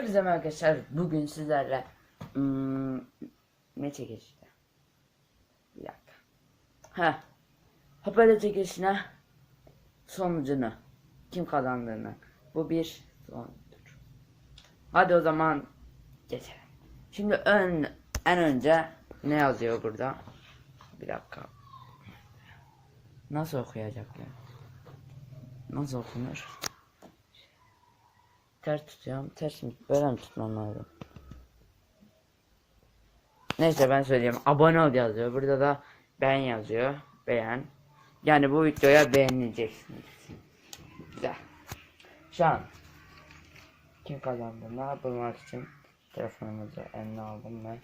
Hepinize arkadaşlar. Bugün sizlerle hmm, ne çekeceğiz? Bir dakika. Ha. Hoparlör çekilişine sonucunu kim kazandığını. Bu bir sonuçtur. Hadi o zaman geçelim. Şimdi ön en önce ne yazıyor burada? Bir dakika. Nasıl okuyacak ya? Nasıl okunur? Ters tutuyorum. Ters mi? Böyle mi tutmam lazım? Neyse ben söyleyeyim. Abone ol yazıyor. Burada da beğen yazıyor. Beğen. Yani bu videoya beğeneceksiniz. Güzel. Şu an kim kazandığını bulmak için telefonumuzu eline aldım ve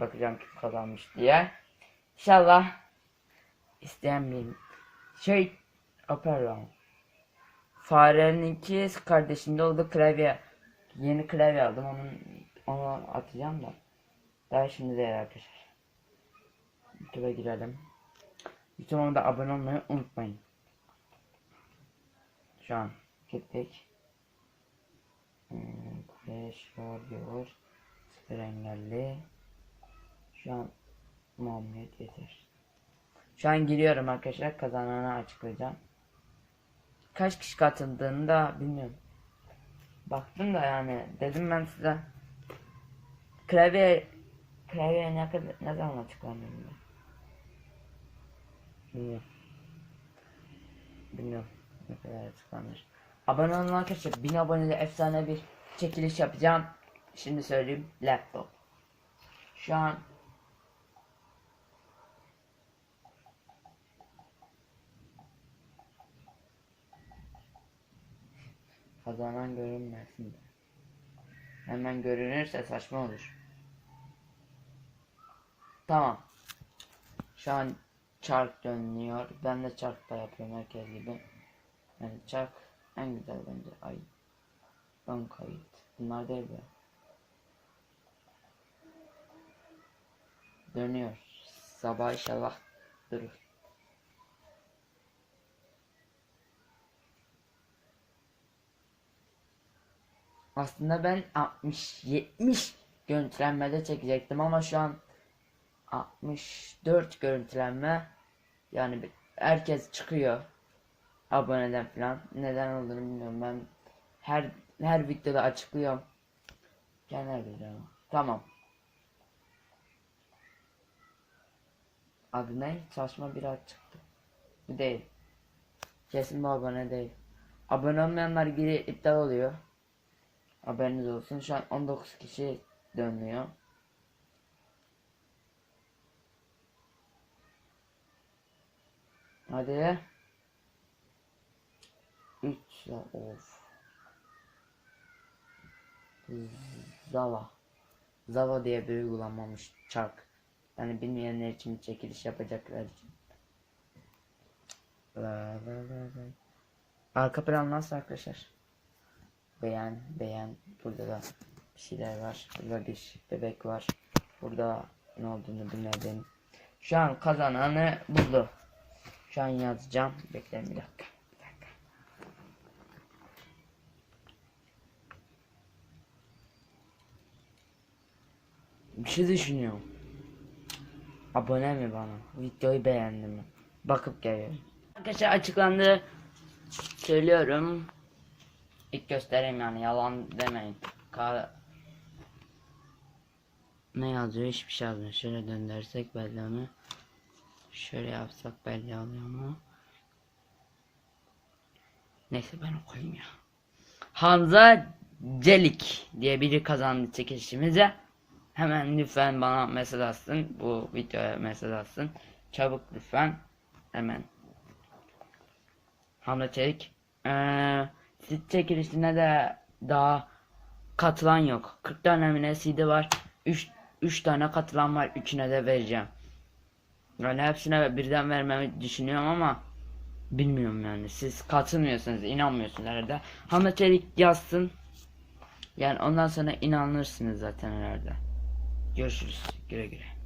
bakacağım kim kazanmış diye. İnşallah isteyen bir şey Opera. Fareninki kardeşimde oldu klavye. Yeni klavye aldım onun onu atacağım da. Daha şimdi değil arkadaşlar. YouTube'a girelim. YouTube'a da abone olmayı unutmayın. Şu an gittik. Beş varıyor. Sıfır engelli. Şu an Muhammed yeter. Şu an giriyorum arkadaşlar. Kazananı açıklayacağım. Kaç kişi katıldığını da bilmiyorum. Baktım da yani dedim ben size. Klavye klavye ne kadar ne zaman açıklanıyor? Bilmiyorum. Bilmiyorum ne kadar açıklanır. Abone olun arkadaşlar. 1000 abonede efsane bir çekiliş yapacağım. Şimdi söyleyeyim laptop. Şu an kazanan görünmesin. Hemen görünürse saçma olur. Tamam. Şu an çark dönüyor. Ben de çark da yapıyorum herkes gibi. Yani çark en güzel bence. Ay. Ön kayıt. Bunlar değil be. Dönüyor. Sabah inşallah durur. Aslında ben 60-70 görüntülenmede çekecektim ama şu an 64 görüntülenme. Yani herkes çıkıyor aboneden falan. Neden olduğunu bilmiyorum ben. Her her videoda açıklıyorum. Genel biliyorum tamam. Adı ne? Çalışma bir aç çıktı. Bu değil. Kesin bu abone değil. Abone olmayanlar geri iptal oluyor haberiniz olsun şu an 19 kişi dönüyor Hadi. 3 of. Zava. Zava diye bir uygulanmamış çark. Yani bilmeyenler için çekiliş yapacaklar için. La la la la. Arka plan nasıl arkadaşlar? Beğen, beğen. Burada da bir şeyler var. Burada bir bebek var. Burada ne olduğunu bilmedim. Şu an kazananı buldu. Şu an yazacağım. Bekleyin bir dakika. Bir şey düşünüyorum. Abone mi bana? Videoyu beğendi mi? Bakıp geliyorum. Arkadaşlar açıklandı. Söylüyorum. İlk göstereyim yani yalan demeyin. Ka ne yazıyor? Hiçbir şey yazmıyor. Şöyle döndürsek belli mi? Şöyle yapsak belli oluyor mu? Neyse ben okuyayım ya. Hamza Celik diye biri kazandı çekilişimize. Hemen lütfen bana mesaj atsın. Bu videoya mesaj atsın. Çabuk lütfen. Hemen. Hamza Çelik. Ee, sit çekilişine de daha katılan yok. 40 tane mi CD var. 3 3 tane katılan var. Üçüne de vereceğim. Yani hepsine birden vermemi düşünüyorum ama bilmiyorum yani. Siz katılmıyorsunuz, inanmıyorsunuz herhalde. Hamza Çelik yazsın. Yani ondan sonra inanırsınız zaten herhalde. Görüşürüz. Güle güle.